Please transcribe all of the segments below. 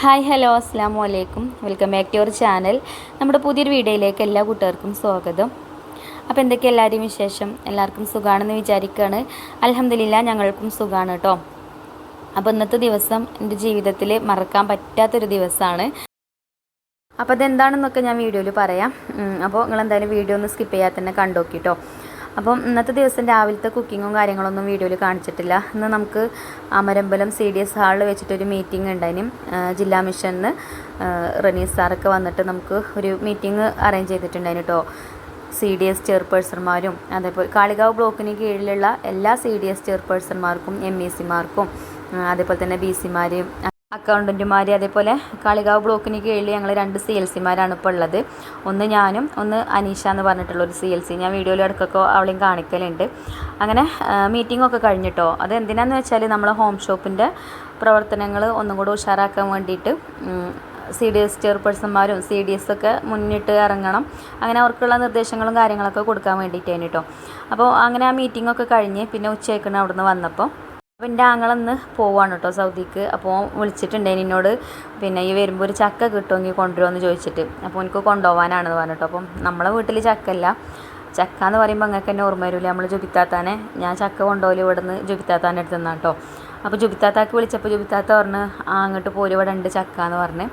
Hi hello അസ്സാം വലൈക്കും welcome back to your channel. നമ്മുടെ പുതിയൊരു വീഡിയോയിലേക്ക് എല്ലാ കൂട്ടുകാർക്കും സ്വാഗതം. അപ്പോൾ എന്തൊക്കെ എല്ലാവരും വിശേഷം? എല്ലാവർക്കും സുഖമാണെന്ന് വിചാരിക്കുകയാണ് അലഹമില്ല ഞങ്ങൾക്കും സുഖമാണ് കേട്ടോ അപ്പോൾ ഇന്നത്തെ ദിവസം എന്റെ ജീവിതത്തിൽ മറക്കാൻ പറ്റാത്തൊരു ദിവസമാണ്. അപ്പോൾ അതെന്താണെന്നൊക്കെ ഞാൻ വീഡിയോയിൽ പറയാം. അപ്പോൾ നിങ്ങൾ എന്തായാലും വീഡിയോ ഒന്ന് സ്കിപ്പ് ചെയ്യാതെ തന്നെ കണ്ടോക്കി കേട്ടോ അപ്പം ഇന്നത്തെ ദിവസം രാവിലത്തെ കുക്കിങ്ങും കാര്യങ്ങളൊന്നും വീഡിയോയിൽ കാണിച്ചിട്ടില്ല. ഇന്ന് നമുക്ക് അമരമ്പലം സി ഡി എസ് ഹാളിൽ വെച്ചിട്ടൊരു മീറ്റിംഗ് ഉണ്ടായിനും. ജില്ലാ മിഷനിന്ന് റനീസ് സാറൊക്കെ വന്നിട്ട് നമുക്ക് ഒരു മീറ്റിംഗ് അറേഞ്ച് ചെയ്തിട്ടുണ്ടായിരുന്നു കേട്ടോ സി ഡി എസ് ചെയർപേഴ്സൺമാരും അതേപോലെ കാളികാവ് ബ്ലോക്കിന് കീഴിലുള്ള എല്ലാ സി ഡി എസ് ചെയർപേഴ്സൺമാർക്കും എം ഇ സിമാർക്കും അതേപോലെ തന്നെ ബി സിമാരെയും അക്കൗണ്ടന്റുമാർ അതേപോലെ കാളികാവ് ബ്ലോക്കിന് കീഴിൽ ഞങ്ങൾ രണ്ട് സി എൽ സിമാരാണ് ഇപ്പോൾ ഉള്ളത്. ഒന്ന് ഞാനും ഒന്ന് അനീഷ എന്ന് പറഞ്ഞിട്ടുള്ള ഒരു സി എൽ സി. ഞാൻ വീഡിയോയിൽ ഇടയ്ക്കൊക്കെ അവളെയും കാണിക്കലുണ്ട്. അങ്ങനെ മീറ്റിംഗ് ഒക്കെ കഴിഞ്ഞിട്ടോ? അത് എന്തിനാന്ന് വെച്ചാൽ നമ്മളെ ഹോം ഷോപ്പിന്റെ പ്രവർത്തനങ്ങൾ ഒന്നും കൂടെ ഉഷാറാക്കാൻ വേണ്ടിയിട്ട് സി ഡി എസ് ചെയർപേഴ്സന്മാരും സി ഡി എസ് ഒക്കെ മുന്നിട്ട് ഇറങ്ങണം. അങ്ങനെ അവർക്കുള്ള നിർദ്ദേശങ്ങളും കാര്യങ്ങളൊക്കെ കൊടുക്കാൻ വേണ്ടിയിട്ടാണ് കേട്ടോ അപ്പോൾ അങ്ങനെ ആ മീറ്റിംഗ് ഒക്കെ കഴിഞ്ഞ് പിന്നെ ഉച്ചയ്ക്കാണ് അവിടെ നിന്ന് വന്നപ്പോൾ അപ്പോൾ എന്റെ ആങ്ങളന്ന് പോവാണ് കേട്ടോ സൗദിക്ക്. അപ്പോൾ വിളിച്ചിട്ടുണ്ട് എന്നോട് പിന്നെ ഈ വരുമ്പോൾ ഒരു ചക്ക കിട്ടുമെങ്കിൽ കൊണ്ടുവരുമെന്ന് ചോദിച്ചിട്ട്. അപ്പോൾ എനിക്ക് കൊണ്ടുപോകാനാണെന്ന് പറഞ്ഞിട്ടോ. അപ്പം നമ്മളെ വീട്ടിൽ ചക്കല്ല. ചക്ക എന്ന് പറയുമ്പോൾ അങ്ങനെ തന്നെ ഓർമ്മ വരില്ല നമ്മൾ ജുബിത്താത്താനെ. ഞാൻ ചക്ക കൊണ്ടുപോലും ഇവിടെ നിന്ന് ജുബിത്താത്താന്റെ അടുത്ത് നിന്നാണ് കേട്ടോ അപ്പോൾ ജുബിത്താത്താക്ക് വിളിച്ചപ്പോൾ ജുബിത്താത്ത പറഞ്ഞ് ആ അങ്ങോട്ട് പോലും ഇവിടെ ഉണ്ട് ചക്ക എന്ന് പറഞ്ഞ്.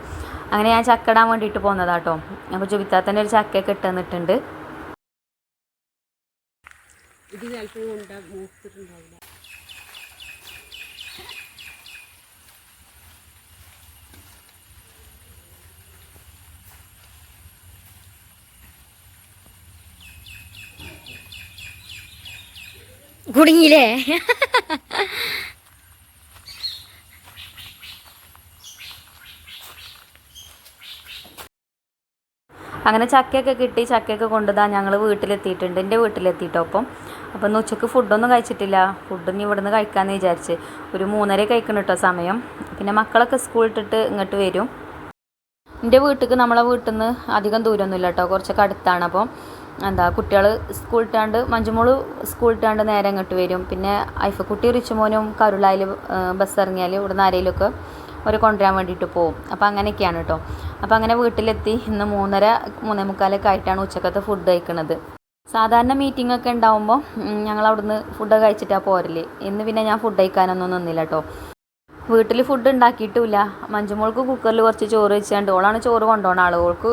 അങ്ങനെ ഞാൻ ചക്ക ഇടാൻ വേണ്ടിയിട്ട് പോകുന്നതാട്ടോ അപ്പോൾ ജുബിത്താത്തന്റെ ഒരു ചക്ക കിട്ടുന്നിട്ടുണ്ട്. ഇത് ചിലപ്പോൾ ഉണ്ടാ കുടുങ്ങിയില്ലേ? അങ്ങനെ ചക്കയൊക്കെ കിട്ടി ചക്കയൊക്കെ കൊണ്ടുതാ ഞങ്ങൾ വീട്ടിലെത്തിയിട്ടുണ്ട്. എന്റെ വീട്ടിലെത്തിയിട്ടോ അപ്പം അപ്പം ഇന്ന് ഉച്ചയ്ക്ക് ഫുഡൊന്നും കഴിച്ചിട്ടില്ല. ഫുഡൊന്നും ഇവിടെ നിന്ന് കഴിക്കാമെന്ന് വിചാരിച്ച്. ഒരു മൂന്നര കഴിക്കണം കേട്ടോ സമയം. പിന്നെ മക്കളൊക്കെ സ്കൂൾ ഇട്ടിട്ട് ഇങ്ങോട്ട് വരും. എന്റെ വീട്ടിലേക്ക് നമ്മളെ വീട്ടിൽ നിന്ന് അധികം ദൂരമൊന്നുമില്ല കേട്ടോ കുറച്ചൊക്കെ അടുത്താണ് അപ്പോൾ എന്താ കുട്ടികൾ സ്കൂൾ ഇട്ടാണ്ട് മഞ്ജുമോൾ സ്കൂൾ ഇട്ടാണ്ട് നേരെ ഇങ്ങോട്ട് വരും. പിന്നെ ഐഫക്കുട്ടി റിച്ചുമോനും കരുളായിൽ ബസ് ഇറങ്ങിയാൽ ഇവിടുന്ന് ആരെയിലൊക്കെ ഒരു കൊണ്ടുവരാൻ വേണ്ടിയിട്ട് പോകും അപ്പോൾ അങ്ങനെയൊക്കെയാണ് കേട്ടോ അപ്പോൾ അങ്ങനെ വീട്ടിലെത്തി. ഇന്ന് മൂന്നര മൂന്നേ മുക്കാലൊക്കെ ആയിട്ടാണ് ഉച്ചക്കത്തെ ഫുഡ് കഴിക്കുന്നത് സാധാരണ മീറ്റിംഗ് ഒക്കെ ഉണ്ടാവുമ്പോൾ ഞങ്ങൾ അവിടുന്ന് ഫുഡ് കഴിച്ചിട്ടാണ് പോരൽ. ഇന്ന് പിന്നെ ഞാൻ ഫുഡ് കഴിക്കാനൊന്നും നിന്നില്ല കേട്ടോ വീട്ടിൽ ഫുഡ് ഉണ്ടാക്കിയിട്ടുമില്ല മഞ്ജുമോൾക്ക് കുക്കറിൽ കുറച്ച് ചോറ് വെച്ചുകൊണ്ട് ഓളാണ് ചോറ് കൊണ്ടുപോകണ ആളുകൾക്ക്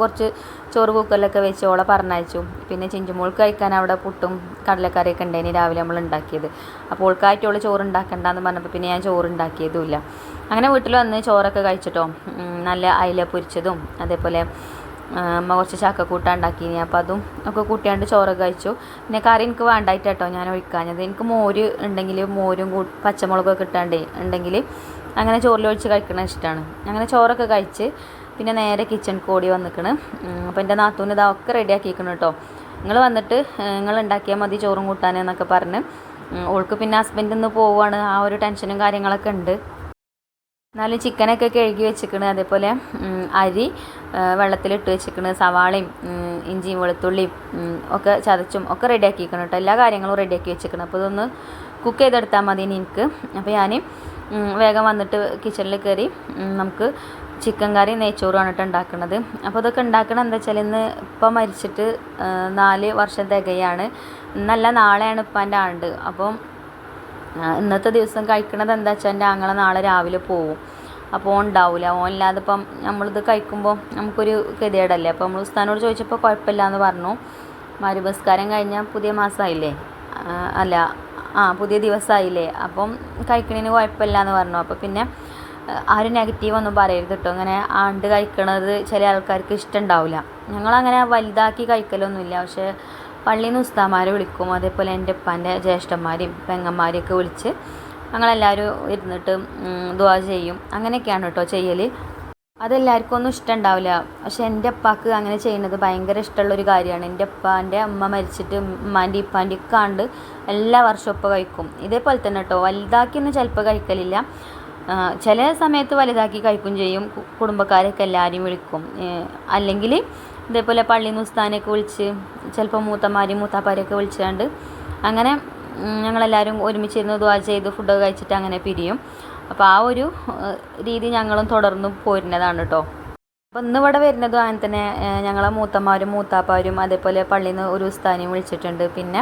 കുറച്ച് ചോറ് കുക്കറിലൊക്കെ വെച്ച് ഓളെ പറഞ്ഞയച്ചു. പിന്നെ ചിഞ്ചുമോൾക്ക് കഴിക്കാൻ അവിടെ പുട്ടും കടലക്കറിയൊക്കെ ഉണ്ടായിന് രാവിലെ നമ്മൾ ഉണ്ടാക്കിയത്. അപ്പോൾ ഓൾക്കായിട്ട് ഓൾ ചോറ് ഉണ്ടാക്കണ്ടെന്ന് പറഞ്ഞപ്പോൾ പിന്നെ ഞാൻ ചോറ് ഉണ്ടാക്കിയതുമില്ല അങ്ങനെ വീട്ടിൽ വന്ന് ചോറൊക്കെ കഴിച്ചിട്ടോ. നല്ല അയില പൊരിച്ചതും അതേപോലെ അമ്മ കുറച്ച് ചക്കക്കൂട്ട ഉണ്ടാക്കിനി അപ്പോൾ അതും ഒക്കെ കൂട്ടിയാണ്ട് ചോറ് കഴിച്ചു. പിന്നെ കറി എനിക്ക് വേണ്ടായിട്ട് കേട്ടോ ഞാൻ ഒഴിക്കാഞ്ഞത്. എനിക്ക് മോര് ഉണ്ടെങ്കിൽ മോരും പച്ചമുളകൊക്കെ ഇട്ടാണ്ടേ ഉണ്ടെങ്കിൽ അങ്ങനെ ചോറിൽ ഒഴിച്ച് കഴിക്കണ ഇഷ്ടമാണ് അങ്ങനെ ചോറൊക്കെ കഴിച്ച് പിന്നെ നേരെ കിച്ചൺ കോടി വന്നിക്കണ്. അപ്പോൾ എന്റെ നാത്തൂന് ഇതാ ഒക്കെ റെഡിയാക്കിയിരിക്കണം കേട്ടോ നിങ്ങൾ വന്നിട്ട് നിങ്ങൾ ഉണ്ടാക്കിയാൽ മതി ചോറും കൂട്ടാൻ എന്നൊക്കെ പറഞ്ഞ്. ഓൾക്ക് പിന്നെ ഹസ്ബൻഡിൽ നിന്ന് പോവുകയാണ് ആ ഒരു ടെൻഷനും കാര്യങ്ങളൊക്കെ ഉണ്ട്. എന്നാലും ചിക്കനൊക്കെ കഴുകി വെച്ചിക്കണ് അതേപോലെ അരി വെള്ളത്തിലിട്ട് വെച്ചിക്കണ് സവാളയും ഇഞ്ചിയും വെളുത്തുള്ളിയും ഒക്കെ ചതച്ചും ഒക്കെ റെഡിയാക്കിക്കണം കേട്ടോ. എല്ലാ കാര്യങ്ങളും റെഡിയാക്കി വെച്ചിക്കണം അപ്പോൾ ഇതൊന്ന് കുക്ക് ചെയ്തെടുത്താൽ മതി എനിക്ക്. അപ്പോൾ ഞാൻ വേഗം വന്നിട്ട് കിച്ചണിൽ കയറി നമുക്ക് ചിക്കൻ കറി നെയ്ച്ചോറുമാണ് കേട്ടോ ഉണ്ടാക്കുന്നത് അപ്പോൾ ഇതൊക്കെ ഉണ്ടാക്കണം എന്താ വെച്ചാൽ ഇന്ന് ഇപ്പം മരിച്ചിട്ട് നാല് വർഷം തികയാണ്. ഇന്നല്ല നാളെയാണ് ഇപ്പം എന്റെ ആണ്ട്. അപ്പം ഇന്നത്തെ ദിവസം കഴിക്കണത് എന്താ വെച്ചാൽ എന്റെ ആങ്ങളെ നാളെ രാവിലെ പോവും. അപ്പോൾ ഓൻ ഉണ്ടാവില്ല ഓൻ ഇല്ലാതെ ഇപ്പം നമ്മളിത് കഴിക്കുമ്പോൾ നമുക്കൊരു ഗതികേടല്ലേ? അപ്പോൾ നമ്മൾ ഉസ്താനോട് ചോദിച്ചപ്പോൾ കുഴപ്പമില്ല എന്ന് പറഞ്ഞു. മരുപസ്കാരം കഴിഞ്ഞാൽ പുതിയ മാസമായില്ലേ അല്ല ആ പുതിയ ദിവസമായില്ലേ അപ്പം കഴിക്കണതിന് കുഴപ്പമില്ല എന്ന് പറഞ്ഞു. അപ്പോൾ പിന്നെ ആ, ആരും നെഗറ്റീവ് ഒന്നും പറയരുത് കേട്ടോ അങ്ങനെ ആണ്ട് കഴിക്കണത് ചില ആൾക്കാർക്ക് ഇഷ്ടമുണ്ടാവില്ല ഞങ്ങളങ്ങനെ വലുതാക്കി കഴിക്കലൊന്നുമില്ല. പക്ഷേ പള്ളിയിൽ നിന്ന് ഉസ്താമാരെ വിളിക്കും. അതേപോലെ എന്റെ ഉപ്പാന്റെ ജ്യേഷ്ഠന്മാരെയും പെങ്ങന്മാരെയൊക്കെ വിളിച്ച് ഞങ്ങളെല്ലാവരും ഇരുന്നിട്ട് ദുവാ ചെയ്യും. അങ്ങനെയൊക്കെയാണ് കേട്ടോ ചെയ്യൽ അതെല്ലാവർക്കും ഒന്നും ഇഷ്ടമുണ്ടാവില്ല പക്ഷെ എന്റെ അപ്പാക്ക് അങ്ങനെ ചെയ്യുന്നത് ഭയങ്കര ഇഷ്ടമുള്ളൊരു കാര്യമാണ്. എന്റെ അപ്പാന്റെ അമ്മ മരിച്ചിട്ട് ഉമ്മാന്റെ ഇപ്പാന്റെ ഒക്കെ ആണ്ട് എല്ലാ വർഷവും ഇപ്പം കഴിക്കും. ഇതേപോലെ തന്നെ കേട്ടോ. വലുതാക്കിയൊന്നും ചിലപ്പോൾ കഴിക്കലില്ല. ചില സമയത്ത് വലുതാക്കി കഴിക്കും ചെയ്യും. കുടുംബക്കാരൊക്കെ എല്ലാവരെയും വിളിക്കും. അല്ലെങ്കിൽ ഇതേപോലെ പള്ളിയിൽ നിന്ന് ഉസ്താനെയൊക്കെ വിളിച്ച് ചിലപ്പോൾ മൂത്തമാരെയും മൂത്താപ്പാരെയൊക്കെ വിളിച്ചുകൊണ്ട് അങ്ങനെ ഞങ്ങളെല്ലാവരും ഒരുമിച്ചിരുന്ന് ദ്വാ ചെയ്ത് ഫുഡൊക്കെ കഴിച്ചിട്ട് അങ്ങനെ പിരിയും. അപ്പോൾ ആ ഒരു രീതി ഞങ്ങളും തുടർന്ന് പോരുന്നതാണ് കേട്ടോ അപ്പോൾ ഇന്ന് ഇവിടെ വരുന്നതും അങ്ങനെ തന്നെ ഞങ്ങളെ മൂത്തമാരും മൂത്താപ്പാരും അതേപോലെ പള്ളിയിൽ നിന്ന് ഒരു ഉസ്താനെയും വിളിച്ചിട്ടുണ്ട്. പിന്നെ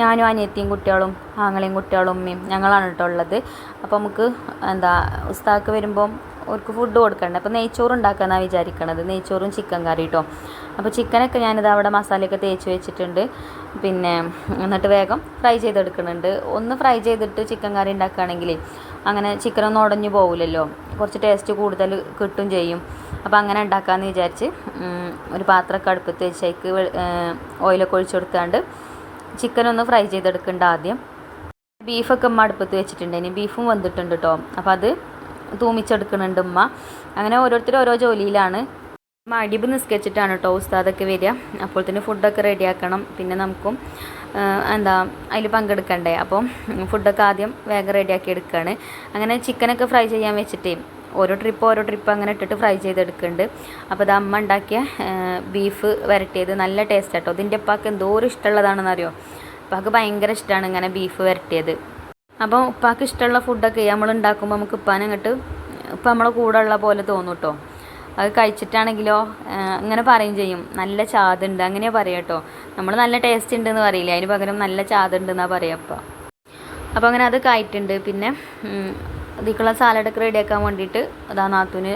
ഞാനും അനിയത്തിയും കുട്ടികളും ആങ്ങളെയും കുട്ടികളും ഉമ്മയും ഞങ്ങളാണ് കേട്ടോ ഉള്ളത്. അപ്പോൾ നമുക്ക് എന്താ ഉസ്താക്ക് വരുമ്പം അവർക്ക് ഫുഡ് കൊടുക്കണ്ടേ? അപ്പോൾ നെയ്ച്ചോറ് ഉണ്ടാക്കാമെന്നാണ് വിചാരിക്കണത്. നെയ്ച്ചോറും ചിക്കൻ കറി കേട്ടോ അപ്പോൾ ചിക്കനൊക്കെ ഞാനിത് അവിടെ മസാലയൊക്കെ തേച്ച് വെച്ചിട്ടുണ്ട്. പിന്നെ എന്നിട്ട് വേഗം ഫ്രൈ ചെയ്തെടുക്കുന്നുണ്ട് ഒന്ന് ഫ്രൈ ചെയ്തിട്ട് ചിക്കൻ കറി ഉണ്ടാക്കുകയാണെങ്കിൽ അങ്ങനെ ചിക്കനൊന്നും ഉടഞ്ഞു പോകില്ലല്ലോ കുറച്ച് ടേസ്റ്റ് കൂടുതൽ കിട്ടും ചെയ്യും. അപ്പോൾ അങ്ങനെ ഉണ്ടാക്കാമെന്ന് വിചാരിച്ച് ഒരു പാത്രമൊക്കെ അടുപ്പത്ത് വെച്ച് അതിക്ക് ഓയിലൊക്കെ ഒഴിച്ച് കൊടുത്താണ്ട് ചിക്കൻ ഒന്ന് ഫ്രൈ ചെയ്തെടുക്കേണ്ട ആദ്യം. ബീഫൊക്കെ അമ്മ അടുപ്പത്ത് വെച്ചിട്ടുണ്ട്. ഇനി ബീഫും വന്നിട്ടുണ്ട് കേട്ടോ അപ്പോൾ അത് തൂമിച്ചെടുക്കുന്നുണ്ട് ഉമ്മ. അങ്ങനെ ഓരോരുത്തരും ഓരോ ജോലിയിലാണ്. മടിബ് നിസ്കരിച്ചിട്ടാണ് കേട്ടോ ഉസ്താദൊക്കെ വരിക. അപ്പോൾ തന്നെ ഫുഡൊക്കെ റെഡിയാക്കണം. പിന്നെ നമുക്കും എന്താ അതിൽ പങ്കെടുക്കണ്ടേ? അപ്പം ഫുഡൊക്കെ ആദ്യം വേഗം റെഡിയാക്കി എടുക്കുകയാണ് അങ്ങനെ ചിക്കനൊക്കെ ഫ്രൈ ചെയ്യാൻ വെച്ചിട്ടേ ഓരോ ട്രിപ്പ് ഓരോ ട്രിപ്പ് അങ്ങനെ ഇട്ടിട്ട് ഫ്രൈ ചെയ്തെടുക്കുന്നുണ്ട്. അപ്പോൾ ഇത് അമ്മ ഉണ്ടാക്കിയ ബീഫ് വരട്ടിയത്. നല്ല ടേസ്റ്റ് കേട്ടോ ഇതിന്റെ ഉപ്പാക്ക് എന്തോരം ഇഷ്ടമുള്ളതാണെന്നറിയോ? ഉപ്പാക്ക് ഭയങ്കര ഇഷ്ടമാണ് ഇങ്ങനെ ബീഫ് വരട്ടിയത്. അപ്പോൾ ഉപ്പാക്ക് ഇഷ്ടമുള്ള ഫുഡൊക്കെ നമ്മൾ ഉണ്ടാക്കുമ്പോൾ നമുക്ക് ഉപ്പാനങ്ങോട്ട് ഇപ്പം നമ്മളെ കൂടെ ഉള്ള പോലെ തോന്നും കേട്ടോ അത് കഴിച്ചിട്ടാണെങ്കിലോ അങ്ങനെ പറയും ചെയ്യും. നല്ല ചാതുണ്ട് അങ്ങനെ പറയാം കേട്ടോ നമ്മൾ നല്ല ടേസ്റ്റ് ഉണ്ടെന്ന് പറയില്ല അതിന് പകരം നല്ല ചാതുണ്ട് എന്നാണ് പറയാം അപ്പം അപ്പോൾ അങ്ങനെ അത് കായിട്ടുണ്ട് പിന്നെ അതിക്കുള്ള സാലഡൊക്കെ റെഡിയാക്കാൻ വേണ്ടിയിട്ട് അതാ നാത്തൂന്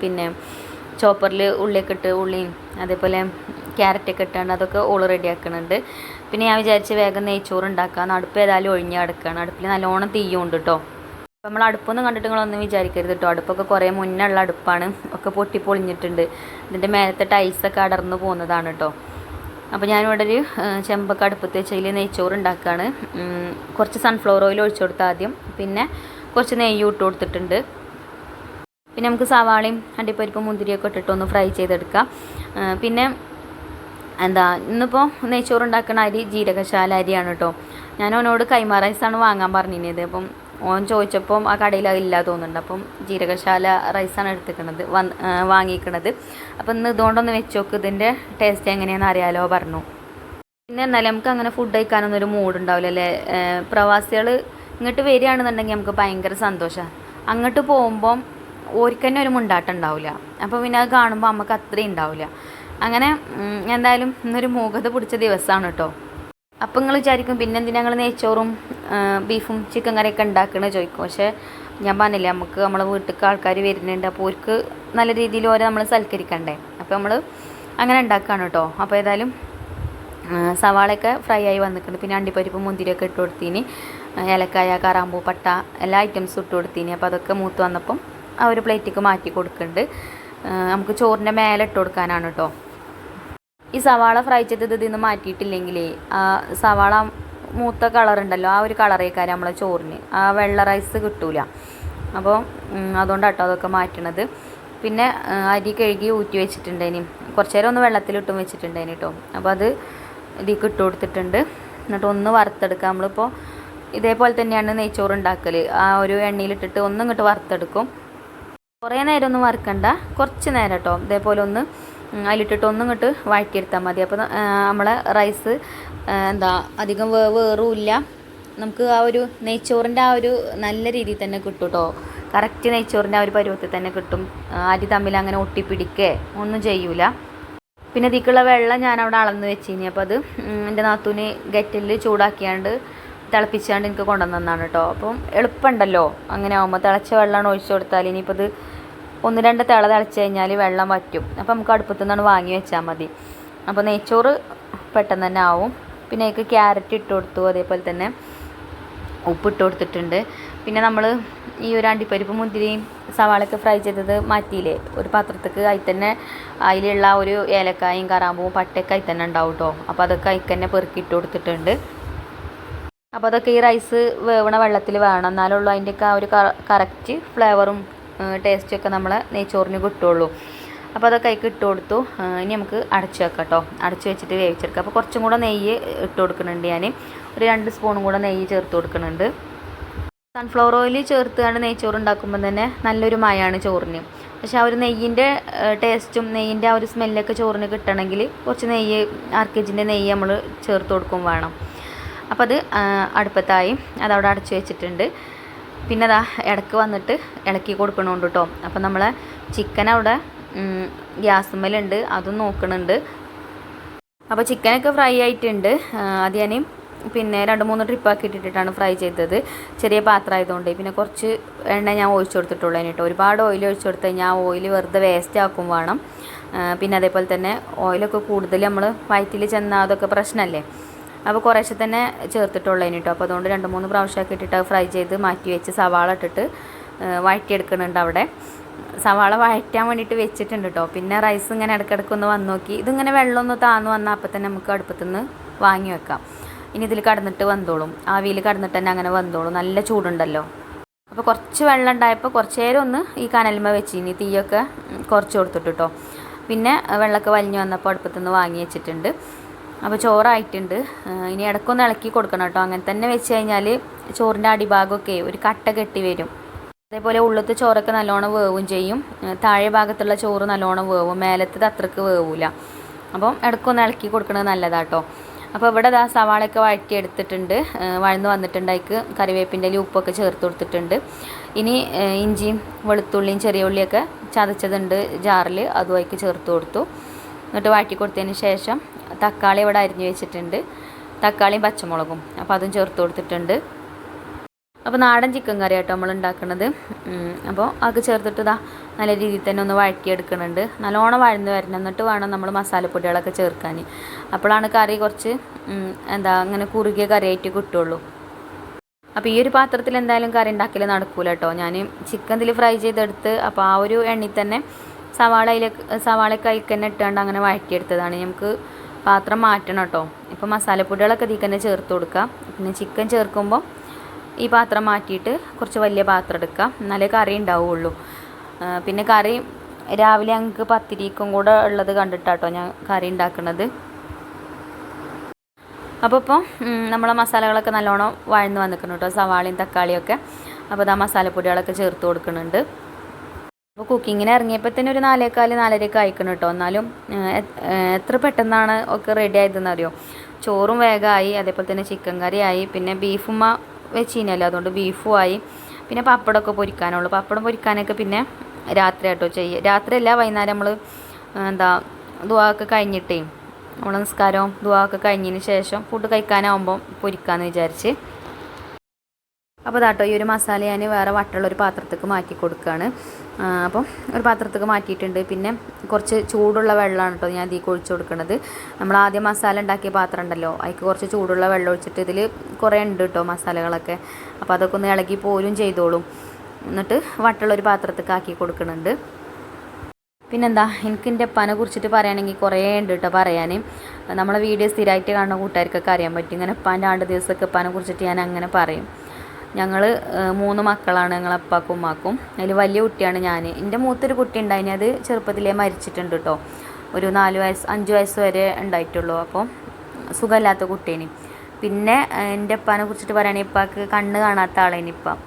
പിന്നെ ചോപ്പറിൽ ഉള്ളിയൊക്കെ ഇട്ട് ഉള്ളിയും അതേപോലെ ക്യാരറ്റൊക്കെ ഇട്ടാണ്ട് അതൊക്കെ ഓൾ റെഡിയാക്കുന്നുണ്ട് പിന്നെ ഞാൻ വിചാരിച്ച് വേഗം നെയ്ച്ചോറ് ഉണ്ടാക്കാം അടുപ്പ് ഏതായാലും ഒഴിഞ്ഞ് കിടക്കുകയാണ് അടുപ്പിൽ നല്ലോണം തീയുണ്ട് കേട്ടോ അപ്പോൾ നമ്മൾ അടുപ്പൊന്നും കണ്ടിട്ട് നിങ്ങളൊന്നും വിചാരിക്കരുത് കേട്ടോ അടുപ്പൊക്കെ കുറേ മുന്നേ ഉള്ള അടുപ്പാണ്. ഒക്കെ പൊട്ടിപ്പൊളിഞ്ഞിട്ടുണ്ട് ഇതിന്റെ മേലത്തെ ടൈൽസൊക്കെ അടർന്നു പോകുന്നതാണ് കേട്ടോ അപ്പോൾ ഞാനിവിടെ ഒരു ചെമ്പൊക്കെ അടുപ്പത്ത് വെച്ചതിൽ നെയ്ച്ചോറ് ഉണ്ടാക്കുകയാണ് കുറച്ച് സൺഫ്ലവർ ഓയിൽ ഒഴിച്ചു കൊടുത്താൽ ആദ്യം. പിന്നെ കുറച്ച് നെയ്യ് ഇട്ട് കൊടുത്തിട്ടുണ്ട്. പിന്നെ നമുക്ക് സവാളയും അണ്ടിപ്പരിപ്പും മുന്തിരിയൊക്കെ ഇട്ടിട്ടൊന്ന് ഫ്രൈ ചെയ്തെടുക്കാം. പിന്നെ എന്താ ഇന്നിപ്പോൾ നെയ്ച്ചോറ് ഉണ്ടാക്കുന്ന അരി ജീരകശാല അരിയാണ് കേട്ടോ ഞാൻ അവനോട് കൈമാറൈസാണ് വാങ്ങാൻ പറഞ്ഞിരുന്നത്. അപ്പം ഓൻ ചോദിച്ചപ്പം ആ കടയിൽ ഇല്ല തോന്നുന്നുണ്ട്. അപ്പം ജീരകശാല റൈസാണ് എടുത്തിക്കണത് വാങ്ങിക്കണത്. അപ്പം ഇന്ന് ഇതുകൊണ്ടൊന്ന് വെച്ച് നോക്ക് ഇതിന്റെ ടേസ്റ്റ് എങ്ങനെയാണെന്ന് അറിയാലോ പറഞ്ഞു. പിന്നെ എന്നാലും നമുക്ക് അങ്ങനെ ഫുഡ് കഴിക്കാനൊന്നും ഒരു മൂഡ് ഉണ്ടാവില്ല അല്ലേ? പ്രവാസികൾ ഇങ്ങോട്ട് വരികയാണെന്നുണ്ടെങ്കിൽ നമുക്ക് ഭയങ്കര സന്തോഷമാണ് അങ്ങോട്ട് പോകുമ്പം ഓർക്ക് ഒരു മുണ്ടാട്ടം ഉണ്ടാവില്ല. അപ്പോൾ പിന്നെ അത് കാണുമ്പോൾ നമുക്ക് അത്രയും ഉണ്ടാവില്ല. അങ്ങനെ എന്തായാലും ഇന്നൊരു മൂകത പിടിച്ച ദിവസമാണ് കേട്ടോ അപ്പം നിങ്ങൾ വിചാരിക്കും പിന്നെ എന്തിനാ ഞങ്ങൾ നെയ്ച്ചോറും ബീഫും ചിക്കൻ കറിയൊക്കെ ഉണ്ടാക്കണ ചോദിക്കും. പക്ഷേ ഞാൻ പറഞ്ഞില്ല നമുക്ക് നമ്മളെ വീട്ടിലേക്ക് ആൾക്കാർ വരുന്നുണ്ട്. അപ്പോൾ അവർക്ക് നല്ല രീതിയിൽ ഓരോ നമ്മൾ സൽക്കരിക്കണ്ടേ. അപ്പോൾ നമ്മൾ അങ്ങനെ ഉണ്ടാക്കുകയാണ് കേട്ടോ അപ്പോൾ ഏതായാലും സവാളയൊക്കെ ഫ്രൈ ആയി വന്നിട്ടുണ്ട്. പിന്നെ അണ്ടിപ്പരിപ്പ് മുന്തിരിയൊക്കെ ഇട്ട് കൊടുത്തീനി. ഏലക്കായ കറാമ്പൂ പട്ട എല്ലാ ഐറ്റംസും ഇട്ട് കൊടുത്തീനി. അപ്പോൾ അതൊക്കെ മൂത്ത് വന്നപ്പം ആ ഒരു പ്ലേറ്റിക്ക് മാറ്റി കൊടുക്കുന്നുണ്ട് നമുക്ക് ചോറിന്റെ മേലെ ഇട്ട് കൊടുക്കാനാണ് കേട്ടോ ഈ സവാള ഫ്രൈ ചെയ്തത് ഇതിൽ നിന്ന് മാറ്റിയിട്ടില്ലെങ്കിലേ ആ സവാള മൂത്ത കളർ ഉണ്ടല്ലോ ആ ഒരു കളറേക്കാരം നമ്മളെ ചോറിന്. ആ വെള്ള റൈസ് കിട്ടൂല. അപ്പോൾ അതുകൊണ്ടാട്ടോ അതൊക്കെ മാറ്റണത്. പിന്നെ അരി കഴുകി ഊറ്റി വെച്ചിട്ടുണ്ടേനി. കുറച്ച് നേരം ഒന്ന് വെള്ളത്തിലിട്ടും വെച്ചിട്ടുണ്ടേനി കേട്ടോ അപ്പോൾ അത് ഇതിലേക്ക് ഇട്ട് കൊടുത്തിട്ടുണ്ട്. എന്നിട്ട് ഒന്ന് വറുത്തെടുക്കുക നമ്മളിപ്പോൾ ഇതേപോലെ തന്നെയാണ് നെയ്ച്ചോറ് ഉണ്ടാക്കൽ ആ ഒരു എണ്ണയിലിട്ടിട്ട് ഒന്നും ഇങ്ങോട്ട് വറുത്തെടുക്കും. കുറേ നേരം ഒന്നും വറുക്കണ്ട. കുറച്ച് നേരം കേട്ടോ ഇതേപോലെ ഒന്ന് ഉം, അതിലിട്ടിട്ട് ഒന്നും ഇങ്ങോട്ട് വഴറ്റിയെടുത്താൽ മതി. അപ്പോൾ നമ്മളെ റൈസ് എന്താ അധികം വേ വേറുമില്ല നമുക്ക് ആ ഒരു നെയ്ച്ചോറിന്റെ ആ ഒരു നല്ല രീതിയിൽ തന്നെ കിട്ടും കേട്ടോ കറക്റ്റ് നെയ്ച്ചോറിന്റെ ആ ഒരു പരുവത്തിൽ തന്നെ കിട്ടും. അരി തമ്മിൽ അങ്ങനെ ഒട്ടിപ്പിടിക്കേ ഒന്നും ചെയ്യൂല. പിന്നെ ഇതിക്കുള്ള വെള്ളം ഞാൻ അവിടെ അളന്ന് വെച്ചിനി. അപ്പോൾ അത് എന്റെ നാത്തൂന് ഗെറ്റിൽ ചൂടാക്കിയാണ്ട് തിളപ്പിച്ചാണ്ട് എനിക്ക് കൊണ്ടുവന്നതാണ് കേട്ടോ അപ്പം എളുപ്പമുണ്ടല്ലോ അങ്ങനെ ആകുമ്പോൾ തിളച്ച വെള്ളമാണ് ഒഴിച്ചു കൊടുത്താൽ ഇനിയിപ്പോൾ ഇത് ഒന്ന് രണ്ട് തിള തിളച്ച് കഴിഞ്ഞാൽ വെള്ളം വറ്റും. അപ്പോൾ നമുക്ക് അടുപ്പത്തു നിന്നാണ് വാങ്ങി വെച്ചാൽ മതി. അപ്പോൾ നെയ്ച്ചോറ് പെട്ടെന്ന് തന്നെ ആവും. പിന്നെ അതിലേക്ക് ക്യാരറ്റ് ഇട്ട് കൊടുത്തു. അതേപോലെ തന്നെ ഉപ്പ് ഉപ്പിട്ട് കൊടുത്തിട്ടുണ്ട്. പിന്നെ നമ്മൾ ഈ ഒരു അണ്ടിപ്പരിപ്പ് മുന്തിരിയും സവാളയൊക്കെ ഫ്രൈ ചെയ്തത് മാറ്റിയില്ലേ? ഒരു പാത്രത്തേക്ക് അതിൽ തന്നെ അതിലുള്ള ഒരു ഏലക്കായും കറാമ്പൂവും പട്ടയൊക്കെ അതിൽ തന്നെ ഉണ്ടാവും കേട്ടോ അപ്പോൾ അതൊക്കെ അതിൽ തന്നെ പെറുക്കി ഇട്ട് കൊടുത്തിട്ടുണ്ട്. അപ്പോൾ അതൊക്കെ ഈ റൈസ് വേവണ വെള്ളത്തിൽ വേണം. എന്നാലുള്ളൂ അതിന്റെയൊക്കെ ആ ഒരു കറക്റ്റ് ഫ്ലേവറും ടേസ്റ്റും നമ്മൾ നെയ്ച്ചോറിന് കിട്ടുള്ളൂ. അപ്പോൾ അതൊക്കെ അതിൽ ഇട്ട് കൊടുത്തു. ഇനി നമുക്ക് അടച്ചു വെക്കാം കേട്ടോ അടച്ചു വെച്ചിട്ട് വേവിച്ചെടുക്കാം. അപ്പോൾ കുറച്ചും കൂടെ നെയ്യ് ഇട്ട് കൊടുക്കുന്നുണ്ട് ഞാൻ ഒരു രണ്ട് സ്പൂണും കൂടെ നെയ്യ് ചേർത്ത് കൊടുക്കുന്നുണ്ട്. സൺഫ്ലവർ ഓയിൽ ചേർത്തുകൊണ്ട് നെയ്ച്ചോറ് ഉണ്ടാക്കുമ്പോൾ തന്നെ നല്ലൊരു മയാണ് ചോറിന്. പക്ഷെ ആ ഒരു നെയ്യിന്റെ ടേസ്റ്റും നെയ്യിന്റെ ആ ഒരു സ്മെല്ലൊക്കെ ചോറിന് കിട്ടണമെങ്കിൽ കുറച്ച് നെയ്യ് ആർക്കേജിന്റെ നെയ്യ് നമ്മൾ ചേർത്ത് കൊടുക്കും വേണം. അപ്പോൾ അത് അടുപ്പത്തായി. അതവിടെ അടച്ചു വെച്ചിട്ടുണ്ട്. പിന്നെ അതാ ഇടയ്ക്ക് വന്നിട്ട് ഇളക്കി കൊടുക്കണുണ്ട് കേട്ടോ അപ്പം നമ്മളെ ചിക്കൻ അവിടെ ഗ്യാസുമ്മലുണ്ട്. അതും നോക്കണുണ്ട്. അപ്പോൾ ചിക്കനൊക്കെ ഫ്രൈ ആയിട്ടുണ്ട്. അത് ഞാൻ പിന്നെ രണ്ട് മൂന്ന് ട്രിപ്പാക്കി ഇട്ടിട്ടാണ് ഫ്രൈ ചെയ്തത്. ചെറിയ പാത്രം ആയതുകൊണ്ട്. പിന്നെ കുറച്ച് എണ്ണ ഞാൻ ഒഴിച്ചു കൊടുത്തിട്ടുള്ളൂ കേട്ടോ ഒരുപാട് ഓയിൽ ഒഴിച്ചു കൊടുത്ത് കഴിഞ്ഞാൽ ആ ഓയിൽ വെറുതെ വേസ്റ്റ് ആക്കും വേണം. പിന്നെ അതേപോലെ തന്നെ ഓയിലൊക്കെ കൂടുതൽ നമ്മൾ വയറ്റിൽ ചെന്നാൽ അതൊക്കെ പ്രശ്നമല്ലേ അപ്പോൾ കുറേശ്ശെ തന്നെ ചേർത്തിട്ടുള്ളതിന് കേട്ടോ അപ്പോൾ അതുകൊണ്ട് രണ്ട് മൂന്ന് പ്രാവശ്യമൊക്കെ ഇട്ടിട്ട് ഫ്രൈ ചെയ്ത് മാറ്റി വെച്ച് സവാള ഇട്ടിട്ട് വഴറ്റിയെടുക്കുന്നുണ്ട് അവിടെ. സവാള വഴറ്റാൻ വേണ്ടിയിട്ട് വെച്ചിട്ടുണ്ട് കേട്ടോ പിന്നെ റൈസ് ഇങ്ങനെ ഇടയ്ക്കിടയ്ക്ക് ഒന്ന് വന്ന് നോക്കി. ഇതിങ്ങനെ വെള്ളം ഒന്ന് താന്ന് വന്നാൽ അപ്പം തന്നെ നമുക്ക് അടുപ്പത്തുനിന്ന് വാങ്ങി വെക്കാം. ഇനി ഇതിൽ കടന്നിട്ട് വന്നോളും. ആവിയിൽ കടന്നിട്ട് തന്നെ അങ്ങനെ വന്നോളും. നല്ല ചൂടുണ്ടല്ലോ. അപ്പോൾ കുറച്ച് വെള്ളം ഉണ്ടായപ്പോൾ കുറച്ച് നേരം ഒന്ന് ഈ കനൽമ വെച്ച് ഇനി തീയൊക്കെ കുറച്ച് കൊടുത്തിട്ട് കേട്ടോ പിന്നെ വെള്ളമൊക്കെ വലിഞ്ഞ് വന്നപ്പോൾ അടുപ്പത്തുനിന്ന് വാങ്ങി വെച്ചിട്ടുണ്ട്. അപ്പോൾ ചോറായിട്ടുണ്ട്. ഇനി ഇടയ്ക്കൊന്ന് ഇളക്കി കൊടുക്കണം കേട്ടോ. അങ്ങനെ തന്നെ വെച്ച് കഴിഞ്ഞാൽ ചോറിന്റെ അടിഭാഗമൊക്കെ ഒരു കട്ട കെട്ടി വരും. അതേപോലെ ഉള്ളത്തെ ചോറൊക്കെ നല്ലോണം വേവും ചെയ്യും. താഴെ ഭാഗത്തുള്ള ചോറ് നല്ലോണം വേവും. മേലത്തത് അത്രയ്ക്ക് വേവില്ല അപ്പം ഇടയ്ക്കൊന്ന് ഇളക്കി കൊടുക്കുന്നത് നല്ലതാട്ടോ. അപ്പോൾ ഇവിടെ ദാ സവാളയൊക്കെ വഴറ്റി എടുത്തിട്ടുണ്ട്. ഏഹ് വഴന്ന് വന്നിട്ടുണ്ട്. അതിക്ക് കറിവേപ്പിന്റെ ഉപ്പൊക്കെ ചേർത്ത് കൊടുത്തിട്ടുണ്ട്. ഇനി ഇഞ്ചിയും വെളുത്തുള്ളിയും ചെറിയ ഉള്ളിയൊക്കെ ചതച്ചതുണ്ട് ജാറിൽ അതും അതിക്ക് ചേർത്ത് കൊടുത്തു. എന്നിട്ട് വഴറ്റി കൊടുത്തതിന് ശേഷം തക്കാളി ഇവിടെ അരിഞ്ഞു വെച്ചിട്ടുണ്ട്. തക്കാളിയും പച്ചമുളകും. അപ്പോൾ അതും ചേർത്ത് കൊടുത്തിട്ടുണ്ട്. അപ്പോൾ നാടൻ ചിക്കൻ കറി ആട്ടോ നമ്മൾ ഉണ്ടാക്കുന്നത് അപ്പോൾ അത് ചേർത്തിട്ട് ഇതാ നല്ല രീതിയിൽ തന്നെ ഒന്ന് വഴക്കിയെടുക്കുന്നുണ്ട് നല്ലോണം വഴന്ന് വരണം. എന്നിട്ട് വേണം നമ്മൾ മസാലപ്പൊടികളൊക്കെ ചേർക്കാൻ അപ്പോഴാണ് കറി കുറച്ച് എന്താ അങ്ങനെ കുറുകിയ കറിയായിട്ട് കിട്ടുള്ളൂ. അപ്പോൾ ഈ ഒരു പാത്രത്തിൽ എന്തായാലും കറി ഉണ്ടാക്കൽ നടക്കൂല കേട്ടോ ഞാൻ ചിക്കൻ ഇതിൽ ഫ്രൈ ചെയ്തെടുത്ത് അപ്പോൾ ആ ഒരു എണ്ണയിൽ തന്നെ സവാളയിലേക്ക് സവാളയൊക്കെ അതിൽ തന്നെ ഇട്ടുകൊണ്ട് അങ്ങനെ വഴറ്റിയെടുത്തതാണ്. നമുക്ക് പാത്രം മാറ്റണം കേട്ടോ ഇപ്പോൾ മസാലപ്പൊടികളൊക്കെ ഇതിൽ തന്നെ ചേർത്ത് കൊടുക്കുക. പിന്നെ ചിക്കൻ ചേർക്കുമ്പോൾ ഈ പാത്രം മാറ്റിയിട്ട് കുറച്ച് വലിയ പാത്രം എടുക്കുക. എന്നാലേ കറി ഉണ്ടാവുള്ളൂ. പിന്നെ കറി രാവിലെ ഞങ്ങൾക്ക് പത്തിരിക്കും കൂടെ ഉള്ളത് കണ്ടിട്ടാട്ടോ ഞാൻ കറി ഉണ്ടാക്കുന്നത്. അപ്പോൾ ഇപ്പോൾ നമ്മളെ മസാലകളൊക്കെ നല്ലോണം വഴന്ന് വന്നിക്കണം കേട്ടോ സവാളയും തക്കാളിയൊക്കെ അപ്പോൾ ഇതാ മസാലപ്പൊടികളൊക്കെ ചേർത്ത് കൊടുക്കുന്നുണ്ട്. അപ്പോൾ കുക്കിങ്ങിന് ഇറങ്ങിയപ്പോൾ തന്നെ ഒരു നാലേക്കാൽ നാലരയൊക്കെ അയക്കണം കേട്ടോ എന്നാലും എത്ര പെട്ടെന്നാണ് ഒക്കെ റെഡി ആയതെന്ന് അറിയോ ചോറും വേഗമായി അതേപോലെ തന്നെ ചിക്കൻ കറിയായി പിന്നെ ബീഫുമ്മ വെച്ചിനല്ലോ അതുകൊണ്ട് ബീഫും ആയി. പിന്നെ പപ്പടമൊക്കെ പൊരിക്കാനുള്ളൂ. പപ്പടം പൊരിക്കാനൊക്കെ പിന്നെ രാത്രി കേട്ടോ ചെയ്യുക രാത്രിയല്ല വൈകുന്നേരം നമ്മൾ എന്താ ദുവാക്കെ കഴിഞ്ഞിട്ടേ നമ്മൾ നിസ്കാരവും ദുവാക്കെ കഴിഞ്ഞതിന് ശേഷം ഫുഡ് കഴിക്കാനാവുമ്പം പൊരിക്കാമെന്ന് വിചാരിച്ച്. അപ്പോൾ ഇതാട്ടോ ഈ ഒരു മസാല ഞാൻ വേറെ വട്ടുള്ള ഒരു പാത്രത്തേക്ക് മാറ്റി കൊടുക്കുകയാണ് അപ്പം ഒരു പാത്രത്തേക്ക് മാറ്റിയിട്ടുണ്ട്. പിന്നെ കുറച്ച് ചൂടുള്ള വെള്ളമാണ് കേട്ടോ ഞാൻ ഇതിൽ ഒഴിച്ച് കൊടുക്കുന്നത് നമ്മൾ ആദ്യം മസാല ഉണ്ടാക്കിയ പാത്രം ഉണ്ടല്ലോ അതിക്ക് കുറച്ച് ചൂടുള്ള വെള്ളം ഒഴിച്ചിട്ട് ഇതിൽ കുറേ ഉണ്ട് കേട്ടോ മസാലകളൊക്കെ. അപ്പോൾ അതൊക്കെ ഒന്ന് ഇളകി പോലും ചെയ്തോളും. എന്നിട്ട് വട്ടുള്ള ഒരു പാത്രത്തേക്ക് ആക്കി കൊടുക്കുന്നുണ്ട് പിന്നെന്താ എനിക്ക് എന്റെ ഉപ്പാനെ കുറിച്ചിട്ട് പറയുകയാണെങ്കിൽ കുറേ ഉണ്ട് കേട്ടോ പറയാൻ നമ്മളെ വീഡിയോ സ്ഥിരമായിട്ട് കാണുന്ന കൂട്ടുകാർക്കൊക്കെ അറിയാൻ പറ്റും. ഇങ്ങനെ ഉപ്പാന്റെ ആണ്ട് ദിവസമൊക്കെ ഉപ്പാനെ കുറിച്ചിട്ട് ഞാൻ അങ്ങനെ പറയും. ഞങ്ങൾ മൂന്ന് മക്കളാണ് ഞങ്ങളെ അപ്പാക്കും ഉമ്മാക്കും. അതിൽ വലിയ കുട്ടിയാണ് ഞാൻ എന്റെ മൂത്തൊരു കുട്ടി ഉണ്ടായിന്. അത് ചെറുപ്പത്തിലേ മരിച്ചിട്ടുണ്ട് കേട്ടോ ഒരു നാല് വയസ്സ് അഞ്ച് വയസ്സ് വരെ ഉണ്ടായിട്ടുള്ളൂ. അപ്പോൾ സുഖമില്ലാത്ത കുട്ടീന് പിന്നെ എന്റെ ഉപ്പാനെ കുറിച്ചിട്ട് പറയുകയാണെങ്കിൽ ഇപ്പാക്ക് കണ്ണ് കാണാത്ത ആളേനിപ്പം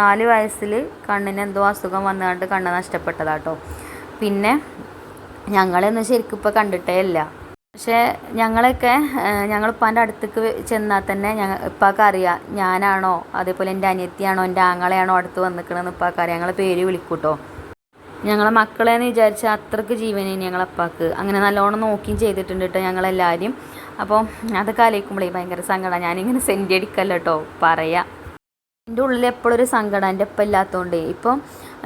നാല് വയസ്സിൽ കണ്ണിന് എന്തോ അസുഖം വന്നുകൊണ്ട് കണ്ണ് നഷ്ടപ്പെട്ടതാട്ടോ പിന്നെ ഞങ്ങളെന്ന് ശരിക്കും ഇപ്പോൾ കണ്ടിട്ടേ ഇല്ല. പക്ഷേ ഞങ്ങളൊക്കെ ഞങ്ങൾ ഉപ്പാന്റെ അടുത്തേക്ക് ചെന്നാൽ തന്നെ ഞങ്ങൾ ഉപ്പാക്ക് അറിയാം ഞാനാണോ അതേപോലെ എന്റെ അനിയത്തിയാണോ എന്റെ ആങ്ങളെയാണോ അടുത്ത് വന്നിക്കണമെന്ന് ഉപ്പാക്ക് അറിയാം. ഞങ്ങളെ പേര് വിളിക്കൂട്ടോ. ഞങ്ങളെ മക്കളെന്ന് വിചാരിച്ച അത്രയ്ക്ക് ജീവന് ഞങ്ങളെ അപ്പാക്ക് അങ്ങനെ നല്ലോണം നോക്കിയും ചെയ്തിട്ടുണ്ട് കേട്ടോ ഞങ്ങളെല്ലാവരും അപ്പോൾ അതൊക്കെ ആലോചിക്കുമ്പോഴേ ഭയങ്കര സങ്കടമാണ് ഞാനിങ്ങനെ സെന്റി അടിക്കല്ലോ കേട്ടോ പറയാം. എന്റെ ഉള്ളിൽ എപ്പോഴും ഒരു സങ്കടം എന്റെ ഒപ്പം ഇല്ലാത്തതുകൊണ്ട് ഇപ്പം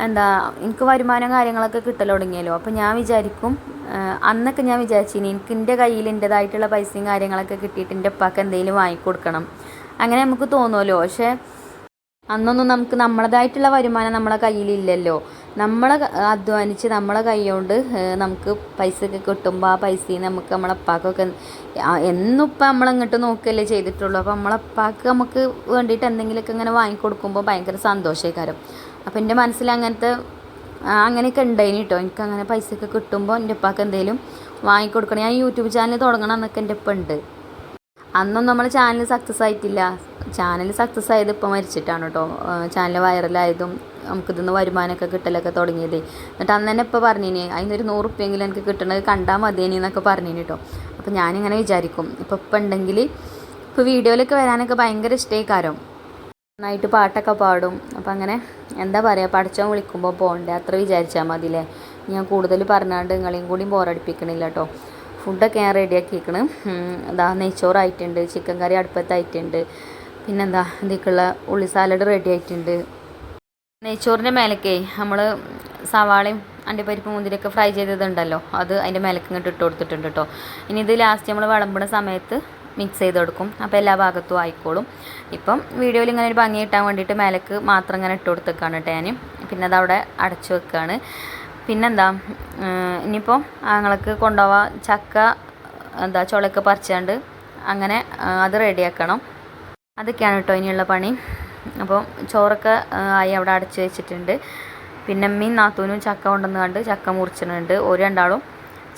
എന്താ എനിക്ക് വരുമാനം കാര്യങ്ങളൊക്കെ കിട്ടൽ തുടങ്ങിയല്ലോ. അപ്പം ഞാൻ വിചാരിക്കും അന്നൊക്കെ ഞാൻ വിചാരിച്ചിനി എനിക്ക് എന്റെ കയ്യിൽ എന്റെതായിട്ടുള്ള പൈസയും കാര്യങ്ങളൊക്കെ കിട്ടിയിട്ട് എന്റെ ഉപ്പാക്ക് എന്തെങ്കിലും വാങ്ങിക്കൊടുക്കണം അങ്ങനെ നമുക്ക് തോന്നുമല്ലോ പക്ഷേ അന്നൊന്നും നമുക്ക് നമ്മളതായിട്ടുള്ള വരുമാനം നമ്മളെ കയ്യിലില്ലല്ലോ. നമ്മളെ അധ്വാനിച്ച് നമ്മളെ കൈ കൊണ്ട് നമുക്ക് പൈസ ഒക്കെ കിട്ടുമ്പോൾ ആ പൈസയിൽ നമുക്ക് നമ്മളെ അപ്പാക്കൊക്കെ എന്നും ഇപ്പം നമ്മളങ്ങോട്ട് നോക്കുകയല്ലേ ചെയ്തിട്ടുള്ളൂ. അപ്പോൾ നമ്മളെ അപ്പാക്ക് നമുക്ക് വേണ്ടിയിട്ട് എന്തെങ്കിലുമൊക്കെ ഇങ്ങനെ വാങ്ങിക്കൊടുക്കുമ്പോൾ ഭയങ്കര സന്തോഷമായിക്കാരം അപ്പോൾ എന്റെ മനസ്സിൽ അങ്ങനത്തെ അങ്ങനെയൊക്കെ ഉണ്ടായിന് കേട്ടോ എനിക്ക് അങ്ങനെ പൈസ ഒക്കെ കിട്ടുമ്പോൾ എന്റെ ഉപ്പാക്ക് എന്തെങ്കിലും വാങ്ങിക്കൊടുക്കണം. ഞാൻ യൂട്യൂബ് ചാനൽ തുടങ്ങണം എന്നൊക്കെ എന്റെ ഉപ്പ ഉണ്ട് അന്നൊന്നും നമ്മൾ ചാനൽ സക്സസ് ആയിട്ടില്ല. ചാനൽ സക്സസ് ആയത് ഇപ്പം മരിച്ചിട്ടാണ് കേട്ടോ ചാനൽ വൈറലായതും നമുക്കിതിന്ന് വരുമാനമൊക്കെ കിട്ടലൊക്കെ തുടങ്ങിയത്. എന്നിട്ട് അന്ന് തന്നെ ഇപ്പോൾ പറഞ്ഞിനി അതിനൊരു നൂറ് റുപ്യെങ്കിലും എനിക്ക് കിട്ടണത് കണ്ടാൽ മതിയേനി എന്നൊക്കെ പറഞ്ഞിനി കേട്ടോ അപ്പോൾ ഞാനിങ്ങനെ വിചാരിക്കും ഇപ്പോൾ ഇപ്പം ഉണ്ടെങ്കിൽ ഇപ്പോൾ വീഡിയോയിലൊക്കെ വരാനൊക്കെ ഭയങ്കര ഇഷ്ടേക്കാരം നന്നായിട്ട് പാട്ടൊക്കെ പാടും. അപ്പം അങ്ങനെ എന്താ പറയുക പഠിച്ചവൻ വിളിക്കുമ്പോൾ പോകണ്ടേ അത്ര വിചാരിച്ചാൽ മതി അല്ലേ ഞാൻ കൂടുതൽ പറഞ്ഞാണ്ട് നിങ്ങളെയും കൂടിയും ബോറടിപ്പിക്കണില്ല കേട്ടോ ഫുഡൊക്കെ ഞാൻ റെഡിയാക്കിയിരിക്കണ് എന്താ നെയ്ച്ചോറായിട്ടുണ്ട് ചിക്കൻ കറി അടുപ്പത്തായിട്ടുണ്ട്. പിന്നെന്താ ഇതിക്കുള്ള ഉള്ളി സാലഡ് റെഡി ആയിട്ടുണ്ട്. നെയ്ച്ചോറിന്റെ മേലക്കേ നമ്മൾ സവാളയും അണ്ടിപ്പരിപ്പ് മുന്തിരിയൊക്കെ ഫ്രൈ ചെയ്തതുണ്ടല്ലോ. അത് അതിന്റെ മേലേക്ക് ഇങ്ങോട്ട് ഇട്ട് കൊടുത്തിട്ടുണ്ട് കേട്ടോ ഇനി ഇത് ലാസ്റ്റ് നമ്മൾ വിളമ്പുന്ന സമയത്ത് മിക്സ് ചെയ്ത് കൊടുക്കും. അപ്പോൾ എല്ലാ ഭാഗത്തും ആയിക്കോളും. ഇപ്പം വീഡിയോയിൽ ഇങ്ങനെ ഒരു ഭംഗി കിട്ടാൻ വേണ്ടിയിട്ട് മേലക്ക് മാത്രം ഇങ്ങനെ ഇട്ട് കൊടുത്തേക്കാണ് കേട്ടോ ഞാൻ പിന്നെ അതവിടെ അടച്ചു വെക്കുകയാണ് പിന്നെന്താ ഇനിയിപ്പോൾ ആങ്ങൾക്ക് കൊണ്ടുപോവാൻ ചക്ക എന്താ ചുളയൊക്കെ പറിച്ചാണ്ട് അങ്ങനെ അത് റെഡിയാക്കണം അതൊക്കെയാണ് കേട്ടോ ഇനിയുള്ള പണി. അപ്പോൾ ചോറൊക്കെ ആയി അവിടെ അടച്ചു വെച്ചിട്ടുണ്ട്. പിന്നെ മീൻ നാത്തൂനും ചക്ക കൊണ്ടുവന്ന് കണ്ട് ചക്ക മുറിച്ചിട്ടുണ്ട്. ഒരു രണ്ടാളും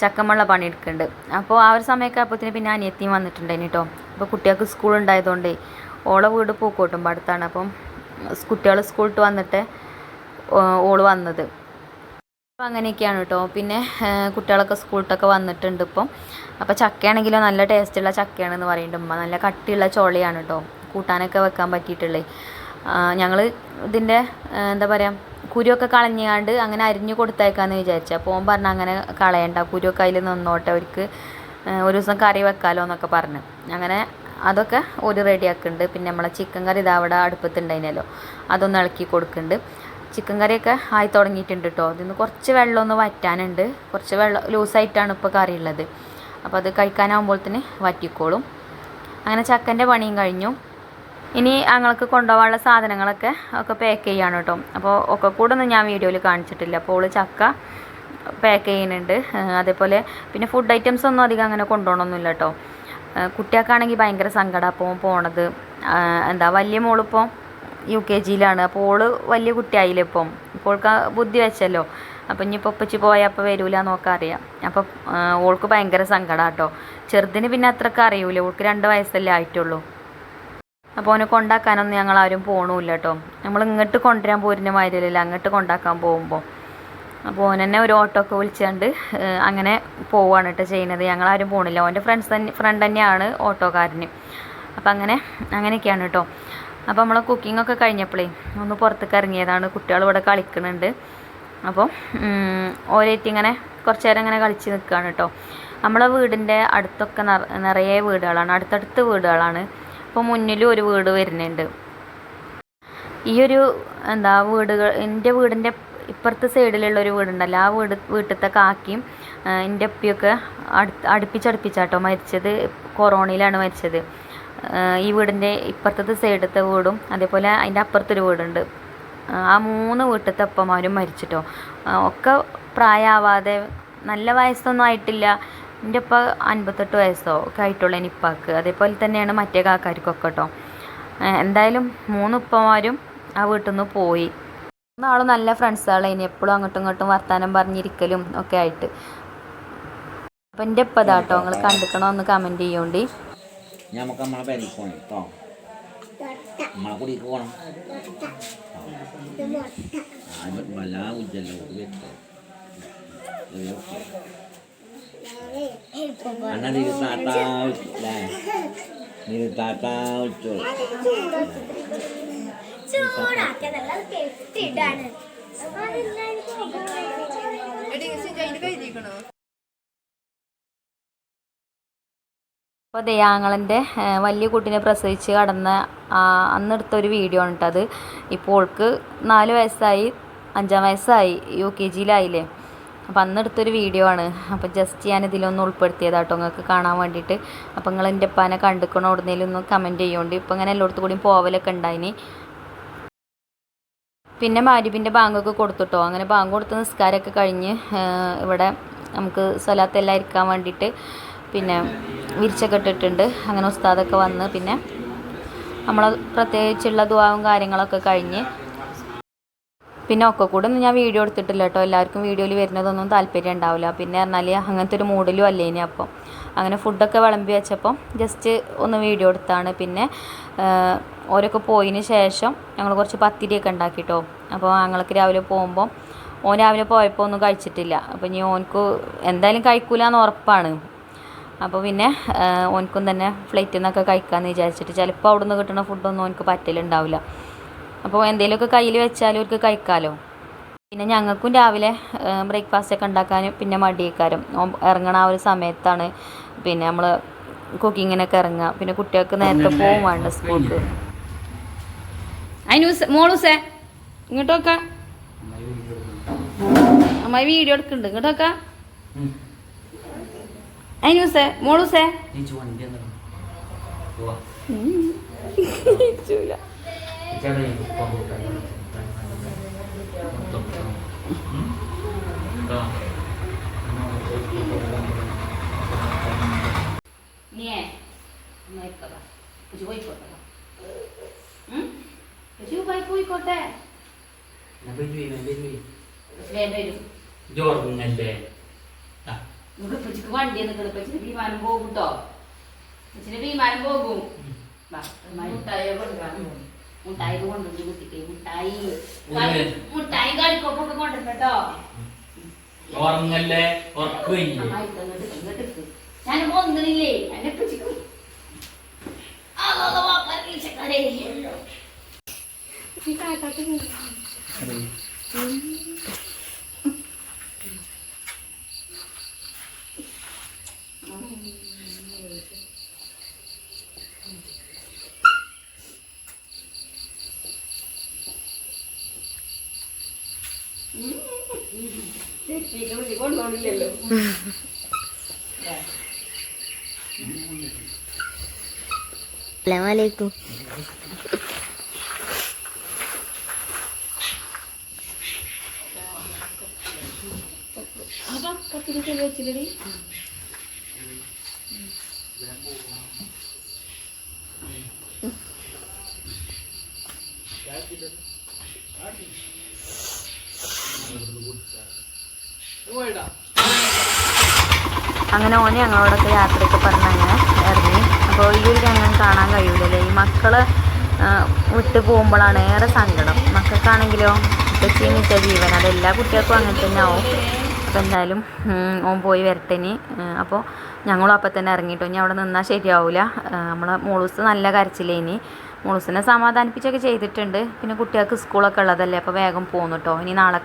ചക്കമുള്ള പണി എടുക്കുന്നുണ്ട് അപ്പോൾ ആ ഒരു സമയമൊക്കെ അപ്പോഴത്തേന് പിന്നെ അനിയത്തിയും വന്നിട്ടുണ്ടായിന് കേട്ടോ അപ്പോൾ കുട്ടികൾക്ക് സ്കൂൾ ഉണ്ടായതുകൊണ്ടേ ഓളെ വീട് പൂക്കോട്ടും അടുത്താണ് അപ്പം കുട്ടികൾ സ്കൂളിട്ട് വന്നിട്ട് ഓൾ വന്നത്. അപ്പോൾ അങ്ങനെയൊക്കെയാണ് കേട്ടോ പിന്നെ കുട്ടികളൊക്കെ സ്കൂളിട്ടൊക്കെ വന്നിട്ടുണ്ട് ഇപ്പം. അപ്പോൾ ചക്കയാണെങ്കിലും നല്ല ടേസ്റ്റുള്ള ചക്കയാണെന്ന് പറയുന്നുണ്ട് ഉമ്മ. നല്ല കട്ടിയുള്ള ചോളയാണ് കേട്ടോ കൂട്ടാനൊക്കെ വെക്കാൻ പറ്റിയിട്ടുള്ളേ. ഞങ്ങൾ ഇതിന്റെ എന്താ പറയുക കുരുവൊക്കെ കളഞ്ഞാണ്ട് അങ്ങനെ അരിഞ്ഞു കൊടുത്തേക്കാന്ന് വിചാരിച്ചു. അപ്പോൾ ഓൻ പറഞ്ഞു അങ്ങനെ കളയണ്ട കുരുവൊക്കെ അതിൽ നിന്നോട്ടെ അവർക്ക് ഒരു ദിവസം കറി വെക്കാലോ എന്നൊക്കെ പറഞ്ഞു. അങ്ങനെ അതൊക്കെ ഒരു റെഡിയാക്കുന്നുണ്ട് പിന്നെ നമ്മളെ ചിക്കൻ കറി ഇതാ അവിടെ അടുപ്പത്തുണ്ടായിരുന്നല്ലോ അതൊന്ന് ഇളക്കി കൊടുക്കുന്നുണ്ട് ചിക്കൻ കറിയൊക്കെ ആയി തുടങ്ങിയിട്ടുണ്ട് കേട്ടോ ഇതിന്ന് കുറച്ച് വെള്ളം ഒന്ന് വറ്റാനുണ്ട്. കുറച്ച് വെള്ളം ലൂസായിട്ടാണ് ഇപ്പോൾ കറി ഉള്ളത്. അപ്പോൾ അത് കഴിക്കാനാകുമ്പോഴത്തേന് വറ്റിക്കോളും. അങ്ങനെ ചക്കന്റെ പണിയും കഴിഞ്ഞു. ഇനി ഞങ്ങൾക്ക് കൊണ്ടുപോകാനുള്ള സാധനങ്ങളൊക്കെ ഒക്കെ പാക്ക് ചെയ്യാണ് കേട്ടോ. അപ്പോൾ ഒക്കെ കൂടെ ഒന്നും ഞാൻ വീഡിയോയിൽ കാണിച്ചിട്ടില്ല. അപ്പോൾ ഓൾ ചക്ക പാക്ക് ചെയ്യുന്നുണ്ട്. അതേപോലെ പിന്നെ ഫുഡ് ഐറ്റംസ് ഒന്നും അധികം അങ്ങനെ കൊണ്ടുപോകണമൊന്നുമില്ല കേട്ടോ. കുട്ടികൾക്കാണെങ്കിൽ ഭയങ്കര സങ്കടം അപ്പോൾ പോണത്. എന്താ വലിയ മോളിപ്പോൾ യു കെ ജിയിലാണ് അപ്പോൾ ഓൾ വലിയ കുട്ടിയായില്ലേ ഇപ്പം. ഇപ്പോൾ ബുദ്ധി വെച്ചല്ലോ. അപ്പം ഇനിയിപ്പോൾ ഒപ്പിച്ച് പോയാൽ അപ്പോൾ വരൂല എന്നൊക്കെ അറിയാം. അപ്പം ഓൾക്ക് ഭയങ്കര സങ്കടം കേട്ടോ. ചെറുതിന് പിന്നെ അത്രയ്ക്ക് അറിയൂല. ഓൾക്ക് രണ്ട് വയസ്സല്ലേ ആയിട്ടുള്ളൂ. അപ്പോൾ അവനെ കൊണ്ടാക്കാനൊന്നും ഞങ്ങൾ ആരും പോകണമില്ല കേട്ടോ നമ്മൾ ഇങ്ങോട്ട് കൊണ്ടുവരാൻ പോരുന്ന മാതിരിയല്ല അങ്ങോട്ട് കൊണ്ടാക്കാൻ പോകുമ്പോൾ അപ്പോൾ ഓൻ തന്നെ ഒരു ഓട്ടോ ഒക്കെ വിളിച്ചുകൊണ്ട് അങ്ങനെ പോവുകയാണ് കേട്ടോ ചെയ്യുന്നത് ഞങ്ങളാരും പോകണില്ല ഓന്റെ ഫ്രണ്ട്സ് തന്നെ ഫ്രണ്ട് തന്നെയാണ് ഓട്ടോക്കാരന്. അപ്പം അങ്ങനെ അങ്ങനെയൊക്കെയാണ് കേട്ടോ അപ്പോൾ നമ്മളെ കുക്കിംഗ് ഒക്കെ കഴിഞ്ഞപ്പോഴേ ഒന്ന് പുറത്തേക്ക് ഇറങ്ങിയതാണ്. കുട്ടികൾ ഇവിടെ കളിക്കുന്നുണ്ട് അപ്പോൾ ഓരേറ്റ് ഇങ്ങനെ കുറച്ച് നേരം ഇങ്ങനെ കളിച്ച് നിൽക്കുകയാണ് കേട്ടോ നമ്മളെ വീടിന്റെ അടുത്തൊക്കെ നിറ- നിറയെ വീടുകളാണ്. അടുത്തടുത്ത് വീടുകളാണ്. അപ്പോൾ മുന്നിലും ഒരു വീട് വരുന്നുണ്ട്. ഈ ഒരു എന്താ വീടുകൾ എന്റെ വീടിന്റെ ഇപ്പുറത്തെ സൈഡിലുള്ള ഒരു വീടുണ്ടല്ലോ. ആ വീട് വീട്ടിലത്തെ കാക്കിയും എന്റെ അപ്പിയൊക്കെ അടുത്ത് അടുപ്പിച്ചടുപ്പിച്ചാട്ടോ മരിച്ചത്. കൊറോണയിലാണ് മരിച്ചത്. ഈ വീടിന്റെ ഇപ്പുറത്തെ സൈഡത്തെ വീടും അതേപോലെ അതിന്റെ അപ്പുറത്തൊരു വീടുണ്ട്. ആ, മൂന്ന് വീട്ടിലത്തെ അപ്പന്മാരും മരിച്ചിട്ടോ. ഒക്കെ പ്രായമാവാതെ നല്ല വയസ്സൊന്നും ആയിട്ടില്ല. എന്റെ ഉപ്പ അൻപത്തെട്ട് വയസ്സോ ഒക്കെ ആയിട്ടുള്ള എന്റെ ഇപ്പാക്ക് അതേപോലെ തന്നെയാണ് മറ്റേ കാക്കാർക്കൊക്കെ കേട്ടോ എന്തായാലും മൂന്ന് ഉപ്പമാരും ആ വീട്ടിൽ നിന്ന് പോയി. നാളും നല്ല ഫ്രണ്ട്സുകളെ ഇനി എപ്പോഴും അങ്ങോട്ടും ഇങ്ങോട്ടും വർത്തമാനം പറഞ്ഞിരിക്കലും ഒക്കെ ആയിട്ട്. അപ്പം എന്റെ ഉപ്പ ഇതാട്ടോ നിങ്ങൾ കണ്ടിക്കണോ എന്ന് കമന്റ് ചെയ്യോണ്ടി. നമുക്ക് നമ്മളെ പോകണം കേട്ടോ നമ്മളെ കുടിക്ക് പോകണം അണ്ണ di tatau, dah. Di tatau, വെച്ചോളൂ ചൂടാക്കിയതല്ല അത് കെട്ടിയിട്ടാണ് അപ്പോൾ ദയാങ്ങളന്റെ വലിയ കുട്ടീനെ പ്രസവിച്ച് കടന്ന അന്നെടുത്ത ഒരു വീഡിയോ ആണ് കേട്ടോ അത്. ഇപ്പോൾ ഓൾക്ക് നാല് വയസ്സായി അഞ്ചാം വയസ്സായി യു കെ ജിയിലായില്ലേ? അപ്പോൾ അന്നെടുത്തൊരു വീഡിയോ ആണ്. അപ്പോൾ ജസ്റ്റ് ഞാൻ ഇതിലൊന്ന് ഉൾപ്പെടുത്തിയതാട്ടോ. നിങ്ങൾക്ക് കാണാൻ വേണ്ടിയിട്ട്. അപ്പോൾ നിങ്ങൾ എന്റെ ഉപ്പാനെ കണ്ടുക്കണോ? ഒന്ന് കമന്റ് ചെയ്യുകൊണ്ട് ഇപ്പോൾ അങ്ങനെ എല്ലായിടത്തും കൂടിയും പോവലൊക്കെ ഉണ്ടായിന് പിന്നെ മാരിബിന്റെ ബാങ്കൊക്കെ കൊടുത്തുട്ടോ. അങ്ങനെ ബാങ്ക് കൊടുത്ത് നിസ്കാരമൊക്കെ കഴിഞ്ഞ് ഇവിടെ നമുക്ക് സ്വലാത്തെല്ലാം ഇരിക്കാൻ വേണ്ടിയിട്ട് പിന്നെ വിരിച്ചൊക്കെ ഇട്ടിട്ടുണ്ട്. അങ്ങനെ ഉസ്താദൊക്കെ വന്ന് പിന്നെ നമ്മൾ പ്രത്യേകിച്ചുള്ള ദുവാവും കാര്യങ്ങളൊക്കെ കഴിഞ്ഞ് പിന്നെ ഒക്കെ കൂടെ ഒന്നും ഞാൻ വീഡിയോ എടുത്തിട്ടില്ല കേട്ടോ. എല്ലാവർക്കും വീഡിയോയിൽ വരുന്നതൊന്നും താല്പര്യം ഉണ്ടാവില്ല. പിന്നെ പറഞ്ഞാൽ അങ്ങനത്തെ ഒരു മൂഡിലും അല്ലേ ഇനി അപ്പം. അങ്ങനെ ഫുഡൊക്കെ വിളമ്പി വെച്ചപ്പം ജസ്റ്റ് ഒന്ന് വീഡിയോ എടുത്താണ്. പിന്നെ ഓരൊക്കെ പോയതിന് ശേഷം ഞങ്ങൾ കുറച്ച് പത്തിരിയൊക്കെ ഉണ്ടാക്കിട്ടോ. അപ്പോൾ ഞങ്ങൾക്ക് രാവിലെ പോകുമ്പോൾ ഓൻ രാവിലെ പോയപ്പോൾ ഒന്നും കഴിച്ചിട്ടില്ല. അപ്പോൾ ഇനി ഓൻക്ക് എന്തായാലും കഴിക്കൂല എന്ന് ഉറപ്പാണ്. അപ്പോൾ പിന്നെ ഓനക്കും തന്നെ ഫ്ലൈറ്റിൽ നിന്നൊക്കെ കഴിക്കാമെന്ന് വിചാരിച്ചിട്ട് ചിലപ്പോൾ അവിടെ നിന്ന് കിട്ടുന്ന ഫുഡൊന്നും ഓൻക്ക് പറ്റലുണ്ടാവില്ല. അപ്പോൾ എന്തെങ്കിലുമൊക്കെ കയ്യിൽ വെച്ചാലും അവർക്ക് കഴിക്കാമല്ലോ പിന്നെ ഞങ്ങൾക്കും രാവിലെ ബ്രേക്ക്ഫാസ്റ്റ് ഒക്കെ ഉണ്ടാക്കാനും പിന്നെ മടിയേക്കാരും. ഇറങ്ങണ ആ ഒരു സമയത്താണ് പിന്നെ നമ്മൾ കുക്കിങ്ങിനൊക്കെ ഇറങ്ങുക. പിന്നെ കുട്ടികൾക്ക് നേരത്തെ പോവും വേണ്ട സ്കൂൾക്ക്. അതിന് മോളൂസേ ഇങ്ങോട്ടൊക്കെ. അമ്മായി വീഡിയോ എടുക്കുന്നുണ്ട്. ഇങ്ങോട്ടൊക്കെ. അതിനൂസേ മോളൂസേ ഇരിച്ചൂല. ഒന്ന് ഇരിക്കടാ. കൊച്ചു പോയിക്കോട്ടെ. ജോർന്നല്ലേ നമുക്ക് ഇപ്പച്ചിക്ക് വണ്ടി നിൽക്കണം ഇപ്പച്ചിന് വിമാനം പോകും കേട്ടോ ഇപ്പച്ചിന് വിമാനം പോകും വാ, അമ്മായി മുട്ടായി കൊണ്ടുവരാൻ പോകും. മുട്ടായി കൊണ്ടുവരും കുട്ടിക്ക്. മുട്ടായി മുട്ടായി കളിക്കൊപ്പൊക്കെ കൊണ്ടുവരും കേട്ടോ. ഉറങ്ങല്ലേ. ഞാൻ ഒന്നില്ലേ എന്നെ ഇപ്പച്ചിക്ക് അതോ പരീക്ഷക്കാരെ. വെച്ചില്ലടി അങ്ങനെ ഓനെ ഞങ്ങളോടൊക്കെ യാത്രയൊക്കെ പറഞ്ഞ് അങ്ങനെ അപ്പോൾ ഈ ഒരു രംഗം കാണാൻ കഴിയൂലല്ലേ? ഈ മക്കൾ വിട്ടു പോകുമ്പോഴാണ് ഏറെ സങ്കടം. മക്കൾക്കാണെങ്കിലോ ഉപ്പച്ചീന്ന് മിച്ച ജീവൻ. അതെല്ലാ കുട്ടികൾക്കും അങ്ങനെ തന്നെ ആവും. അപ്പോൾ എന്തായാലും ഓൻ പോയി വരട്ടേനി അപ്പോൾ ഞങ്ങളും അപ്പം തന്നെ ഇറങ്ങിയിട്ടോ. ഇനി അവിടെ നിന്നാൽ ശരിയാവില്ല നമ്മളെ മോളൂസ് നല്ല കരച്ചില്ലേ ഇനി. മോളൂസിനെ സമാധാനിപ്പിച്ചൊക്കെ ചെയ്തിട്ടുണ്ട്. പിന്നെ കുട്ടികൾക്ക് സ്കൂളൊക്കെ ഉള്ളതല്ലേ? അപ്പോൾ വേഗം പോന്നു കേട്ടോ ഇനി നാളെ